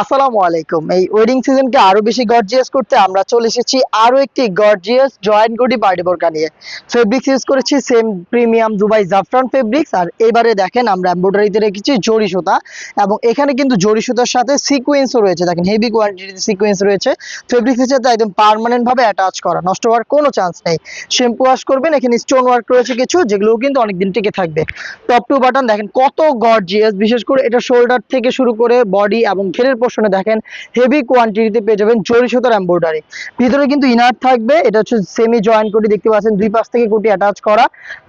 আসসালামু আলাইকুম। এই ওয়েডিং সিজনকে আরও বেশি গর্জিয়াস করতে আমরা চলে এসেছি আরও একটি গর্জিয়াস জয়েন্ট গুডি পার্টি বোরকা নিয়ে। ফেব্রিক্স ইউজ করেছি সেম প্রিমিয়াম দুবাই জাফরান ফেব্রিক্স আর এবারে দেখেন আমরা এমব্রয়ডারিতে রেখেছি জরি সুতা, এবং এখানে কিন্তু জরি সুতার সাথে সিকোয়েন্সও রয়েছে। দেখেন হেভি কোয়ান্টিটিতে সিকোয়েন্স রয়েছে। ফেব্রিক্সের সাথে একদম পার্মানেন্ট ভাবে অ্যাটাচ করা, নষ্ট হওয়ার কোনো চান্স নেই। শ্যাম্পু ওয়াশ করবেন, এখানে স্টোন ওয়ার্ক রয়েছে কিছু, যেগুলোও কিন্তু অনেকদিন টিকে থাকবে। টপ টু বাটন দেখেন কত গর্জিয়াস বিশেষ করে এটা শোল্ডার থেকে শুরু করে বডি এবং ঘেরের পোর্শনে দেখেন হেভি কোয়ান্টিটিতে পেয়ে যাবেন জরি সুতার এমব্রয়ডারি ভিতরে কিন্তু ইনার থাকবে, এটা হচ্ছে সেমি জয়েন্ট কোটি, দেখতে পাচ্ছেন দুই পাশ থেকে কোটি অ্যাটাচ করা।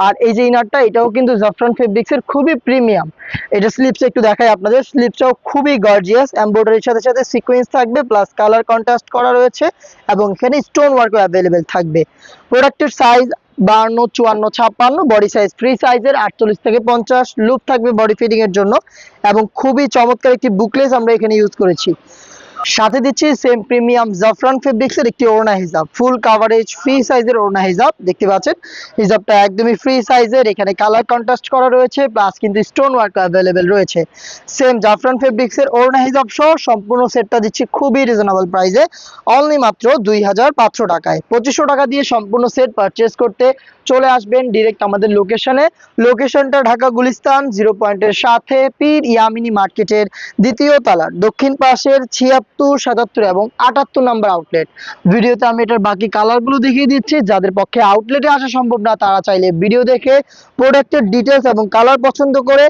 আর এই যে ইনারটা এটাও কিন্তু জাফরান ফেব্রিক্স এর খুবই প্রিমিয়াম এটা স্লিপস একটু দেখাই আপনাদের স্লিপসটাও খুবই গর্জিয়াস এমব্রয়ডারির সাথে সাথে সিকোয়েন্স থাকবে প্লাস কালার কন্ট্রাস্ট করা রয়েছে, এবং এখানে স্টোন ওয়ার্কও অ্যাভেলেবেল থাকবে। প্রোডাক্টের সাইজ বান্ন চুয়ান্ন, ছাপ্পান্ন বডি সাইজ ফ্রি সাইজের আটচল্লিশ থেকে পঞ্চাশ লুপ থাকবে বডি ফিটিং এর জন্য এবং খুবই চমৎকার একটি বুকলেস আমরা এখানে ইউজ করেছি। সাথে দিচ্ছি সেম প্রিমিয়াম জাফরান ফেব্রিক্স এর একটি ওড়না হিজাব। ফুল কাভারেজ ফ্রি সাইজের ওড়না হিজাব, দেখতে পাচ্ছেন? হিজাবটা একদমই ফ্রি সাইজের এখানে কালার কন্ট্রাস্ট করা রয়েছে প্লাস কিন্তু স্টোন ওয়ার্ক অ্যাভেলেবেল রয়েছে। সেম জাফরান ফেব্রিক্স এর ওড়না হিজাব সহ সম্পূর্ণ সেটটা দিচ্ছি খুবই রিজনেবল প্রাইসে অনলি মাত্র দুই হাজার পাঁচশো টাকায়। পঁচিশশো টাকা দিয়ে সম্পূর্ণ সেট পারচেস করতে চলে আসবেন ডিরেক্ট আমাদের লোকেশনে লোকেশনটা ঢাকা গুলিস্তান জিরো পয়েন্টের সাথে পীর ইয়ামিনী মার্কেটের দ্বিতীয় তলার দক্ষিণ পাশের ছিয়াত্তর, সাতাত্তর এবং আটাত্তর নাম্বার আউটলেট ভিডিওতে আমি এটার বাকি কালারগুলো দেখিয়ে দিচ্ছি। যাদের পক্ষে আউটলেটে আসা সম্ভব না, তারা চাইলে ভিডিও দেখে প্রোডাক্টের ডিটেলস এবং কালার পছন্দ করে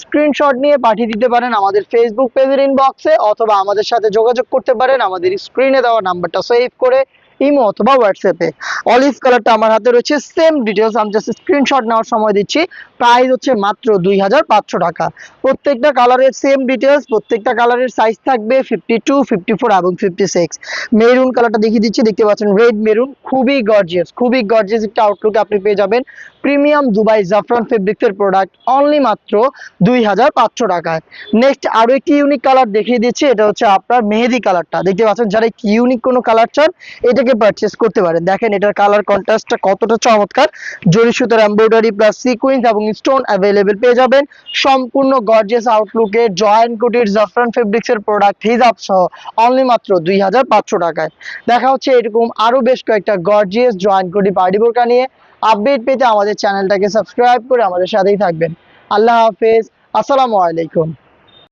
স্ক্রিনশট নিয়ে পাঠিয়ে দিতে পারেন আমাদের ফেসবুক পেজের ইনবক্সে অথবা আমাদের সাথে যোগাযোগ করতে পারেন। আমাদের স্ক্রিনে দেওয়া নাম্বারটা সেভ করে ইমো অথবা হোয়াটসঅ্যাপে অলিভ কালারটা আমার হাতে রয়েছে সেম ডিটেলস আমি জাস্ট স্ক্রিনশট নেওয়ার সময় দিচ্ছি। প্রাইস হচ্ছে মাত্র দুই হাজার পাঁচশো টাকা। প্রত্যেকটা কালারের সেম ডিটেলস প্রত্যেকটা কালারের সাইজ থাকবে ফিফটি টু ফিফটি ফোর এবং ফিফটি সিক্স মেরুন কালারটা দেখিয়ে দিচ্ছি, দেখতে পাচ্ছেন রেড মেরুন খুবই গর্জিয়াস খুবই গর্জিয়াস একটা আউটলুক আপনি পেয়ে যাবেন। প্রিমিয়াম দুবাই জাফরান ফেব্রিক্সের প্রোডাক্ট অনলি মাত্র দুই হাজার পাঁচশো টাকায়। নেক্সট আরও একটি ইউনিক কালার দেখিয়ে দিচ্ছি, এটা হচ্ছে আপনার মেহেদি কালারটা দেখতে পাচ্ছেন, যারা ইউনিক কোনো কালার চান, এটাকে পারচেস করতে পারেন। দেখেন এটার কালার কন্ট্রাস্টটা কতটা চমৎকার। জরি সুতার এমব্রয়ডারি প্লাস সিকুয়েন্স এবং স্টোন অ্যাভেলেবেল পেয়ে যাবেন। সম্পূর্ণ গর্জিয়াস আউটলুকে জয়েন্ট কোটির জাফরান ফেব্রিক্স এর প্রোডাক্ট হিজাব সহ অনলি মাত্র দুই হাজার পাঁচশো টাকায়। দেখা হচ্ছে এরকম আরও বেশ কয়েকটা গর্জিয়াস জয়েন্ট কোটি পার্টি বোরকা নিয়ে। আপডেট পেতে আমাদের চ্যানেলটাকে সাবস্ক্রাইব করে আমাদের সাথেই থাকবেন। আল্লাহ হাফেজ। আসসালামু আলাইকুম।